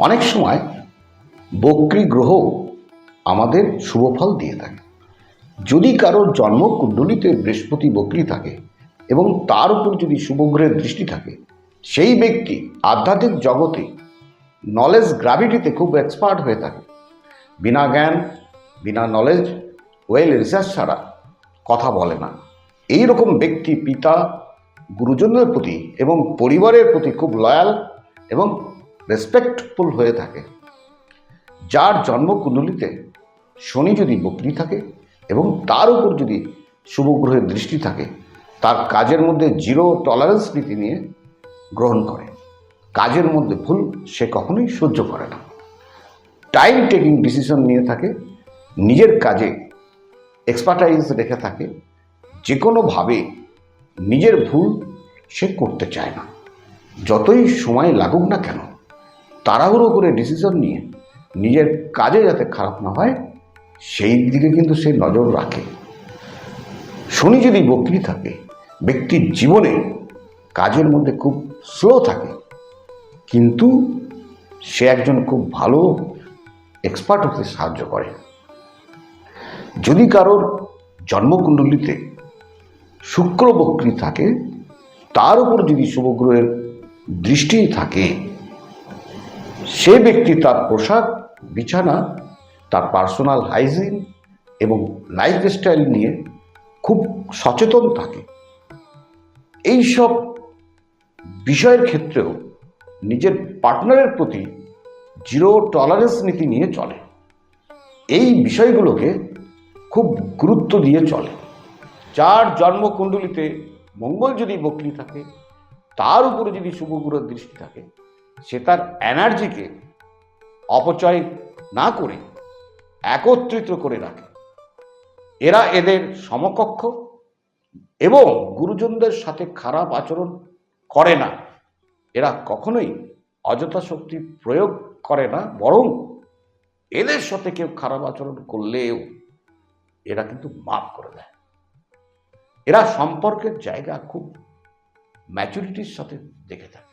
অনেক সময় বক্রী গ্রহ আমাদের শুভফল দিয়ে থাকে। যদি কারোর জন্মকুণ্ডলিতে বৃহস্পতি বক্রী থাকে এবং তার উপর যদি শুভগ্রহের দৃষ্টি থাকে, সেই ব্যক্তি আধ্যাত্মিক জগতে নলেজ গ্র্যাভিটিতে খুব এক্সপার্ট হয়ে থাকে। বিনা জ্ঞান, বিনা নলেজ ওয়েল রিসার্চ ছাড়া কথা বলে না। এই রকম ব্যক্তি পিতা, গুরুজনদের প্রতি এবং পরিবারের প্রতি খুব লয়াল এবং রেসপেক্টফুল হয়ে থাকে। যার জন্মকুণ্ডলিতে শনি যদি বকরি থাকে এবং তার উপর যদি শুভগ্রহের দৃষ্টি থাকে, তার কাজের মধ্যে জিরো টলারেন্স নীতি নিয়ে গ্রহণ করে। কাজের মধ্যে ভুল সে কখনোই সহ্য করে না। টাইম টেকিং ডিসিশন নিয়ে থাকে, নিজের কাজে এক্সপার্টাইজ রেখে থাকে যে কোনোভাবে নিজের ভুল সে করতে চায় না। যতই সময় লাগুক না কেন তাড়াহুড়ো করে ডিসিশন নিয়ে নিজের কাজে যাতে খারাপ না হয়, সেই দিকে কিন্তু সে নজর রাখে। শনি যদি বকরি থাকে, ব্যক্তির জীবনে কাজের মধ্যে খুব স্লো থাকে, কিন্তু সে একজন খুব ভালো এক্সপার্ট হতে সাহায্য করে। যদি কারোর জন্মকুণ্ডলিতে শুক্র বক্রী থাকে, তার উপর যদি শুভগ্রহের দৃষ্টি থাকে সে ব্যক্তি তার পোশাক, বিছানা, তার পার্সোনাল হাইজিন এবং লাইফস্টাইল নিয়ে খুব সচেতন থাকে। এইসব বিষয়ের ক্ষেত্রেও নিজের পার্টনারের প্রতি জিরো টলারেন্স নীতি নিয়ে চলে। এই বিষয়গুলোকে খুব গুরুত্ব দিয়ে চলে। যার জন্মকুণ্ডলিতে মঙ্গল যদি বকরি থাকে, তার উপরে যদি শুভগ্রহের দৃষ্টি থাকে সে তার এনার্জিকে অপচয় না করে একত্রিত করে রাখে। এরা এদের সমকক্ষ এবং গুরুজনদের সাথে খারাপ আচরণ করে না। এরা কখনোই অযথা শক্তি প্রয়োগ করে না, বরং এদের সাথে কেউ খারাপ আচরণ করলেও এরা কিন্তু মাফ করে দেয়। এরা সম্পর্কের জায়গা খুব ম্যাচুরিটির সাথে দেখে থাকে।